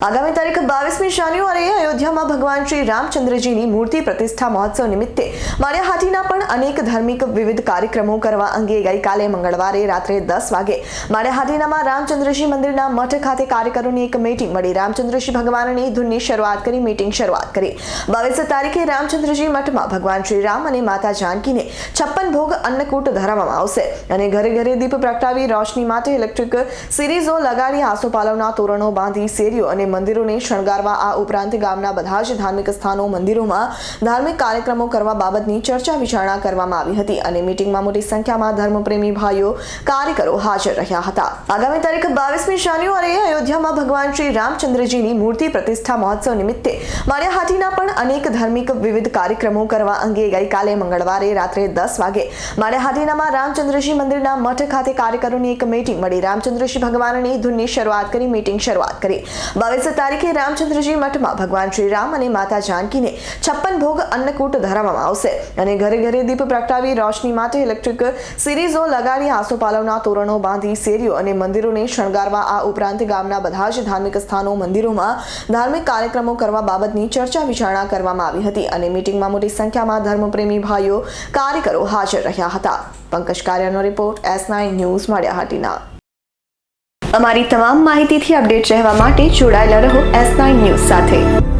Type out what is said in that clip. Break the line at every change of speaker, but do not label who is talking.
આગામી તારીખ બાવીસમી જાન્યુઆરીએ અયોધ્યામાં ભગવાન શ્રી રામચંદ્રજીની મૂર્તિ પ્રતિષ્ઠા મહોત્સવ નિમિત્તે માળિયા અનેક ધાર્મિક વિવિધ કાર્યક્રમો કરવા અંગે ગઈકાલે મંગળવારે રાત્રે દસ વાગે માળેહાટીનામાં રામચંદ્રજી મંદિરના મઠ ખાતે કાર્યકરોની એક મીટિંગ મળી. રામચંદ્રજી ભગવાનની ધૂનની શરૂઆત કરી મીટિંગ શરૂઆત કરી. બાવીસ તારીખે રામચંદ્રજી મઠમાં ભગવાન શ્રી રામ અને માતા જાનકીને છપ્પન ભોગ અન્નકૂટ ધરાવવામાં આવશે અને ઘરે ઘરે દીપ પ્રગટાવી રોશની માટે ઇલેક્ટ્રિક સિરીઝો લગાડી આસોપાલવના તોરણો બાંધી શેરીઓ અને મંદિરોને શણગારવા આ ઉપરાંત ગામના બધા જ ધાર્મિક સ્થાનો, મંદિરોમાં ધાર્મિક કાર્યક્રમો કરવા બાબતની ચર્ચા વિચારણા કરવામાં આવી હતી અને મીટિંગમાં મોટી સંખ્યામાં ધર્મપ્રેમી ભાઈઓ કાર્યકરો હાજર રહ્યા હતા. આગામી તારીખ બાવીસમી જાન્યુઆરીએ અયોધ્યામાં ભગવાન શ્રી રામચંદ્રજીની મૂર્તિ પ્રતિષ્ઠા મહોત્સવ નિમિત્તે માળિયાહાટીના પણ અનેક ધાર્મિક વિવિધ કાર્યક્રમો કરવા અંગે ગઈકાલે મંગળવારે રાત્રે દસ વાગે માળિયાહાટીનામાં રામચંદ્રજી મંદિરના મઠ ખાતે કાર્યકરોની એક મીટિંગ મળી. રામચંદ્રજી ભગવાનની ધૂનની શરૂઆત કરી, મીટિંગ શરૂઆત કરી. બાવીસ તારીખે રામચંદ્રજી મઠમાં ભગવાન શ્રી રામ અને માતા જાનકીને છપ્પન ભોગ અન્નકૂટ ધરાવવામાં આવશે અને ઘરે ઘરે દીપ પ્રગટાવી રોશની માટે ઇલેક્ટ્રિક સિરીઝો લગાડી આસોપાલવના તોરણો બાંધી શેરીઓ અને મંદિરોને શણગારવા આ ઉપરાંત ગામના બધા જ ધાર્મિક સ્થાનો મંદિરોમાં ધાર્મિક કાર્યક્રમો કરવા બાબતની ચર્ચા વિચારણા કરવામાં આવી હતી અને મિટિંગમાં મોટી સંખ્યામાં ધર્મપ્રેમી ભાઈઓ કાર્યકરો હાજર રહ્યા હતા. પંકજ કાર્યનો રિપોર્ટ એસ નાઇન ન્યૂઝ મળ્યાહાટીના. અમારી તમામ માહિતીથી અપડેટ રહેવા માટે જોડાયેલા રહો એસ નાઇન ન્યૂઝ સાથે.